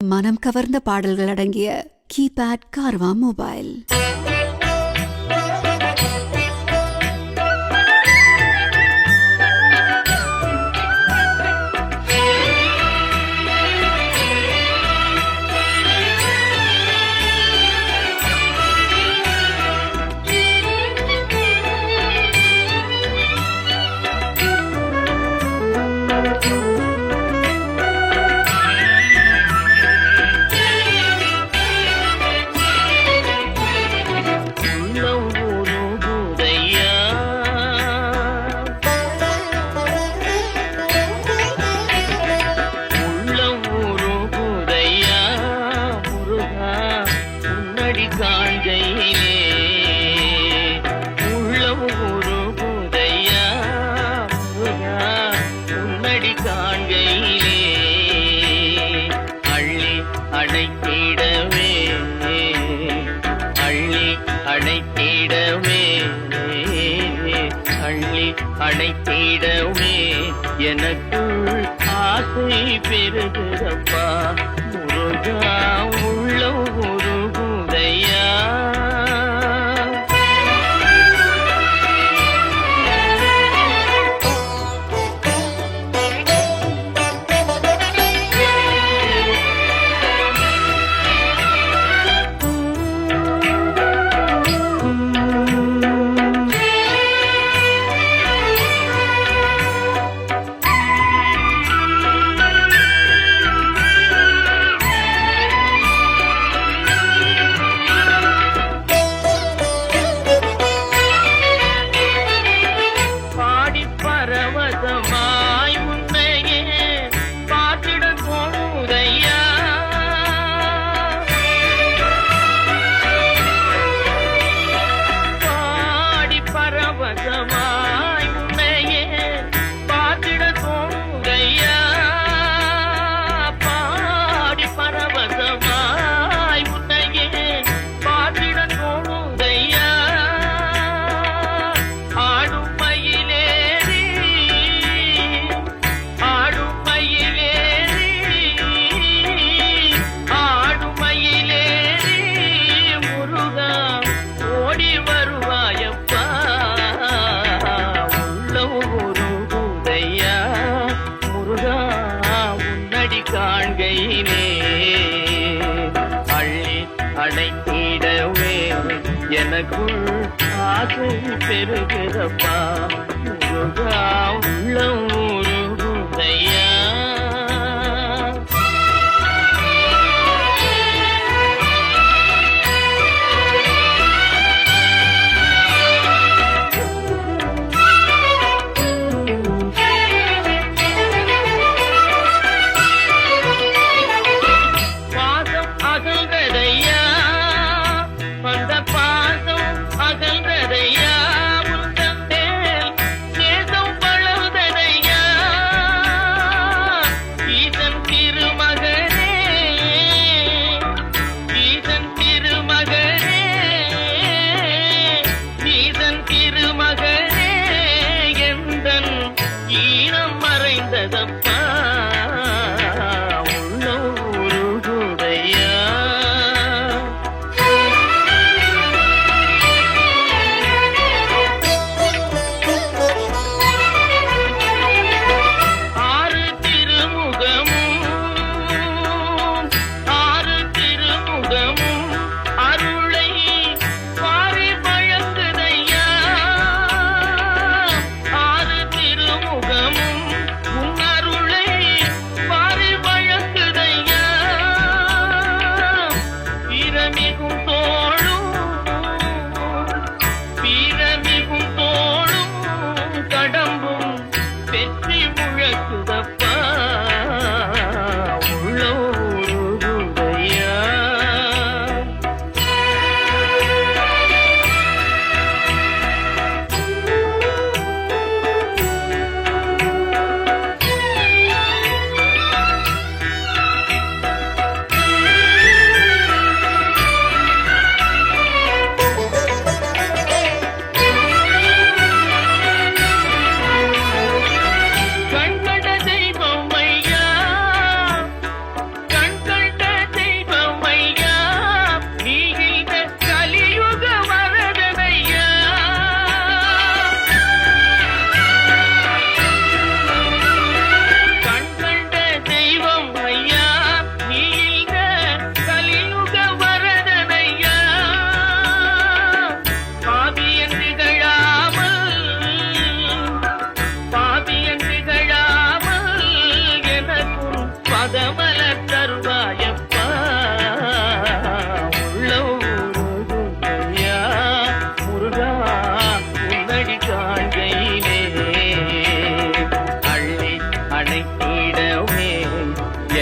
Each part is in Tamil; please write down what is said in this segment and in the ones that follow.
மனம் கவர்ந்த பாடல்கள் அடங்கிய கீபேட் கார்வா மொபைல் உன்னடி காண்கையிலே உள்ளம் உருகுதையா உன்னடி காண்கையிலே அள்ளி அடைத்திடவே அள்ளி அடைத்திடவே அள்ளி அடைத்திடவே எனக்குள் ஆசை பெருகிறப்பா முருகா. எனக்குள் ஆசை பெருகிறப்பா. முருகா உள்ள உருகுதையா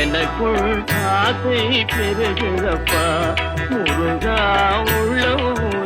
எனக்குள் ஆசை பெருகுதப்பா முருகா உள்ளவும்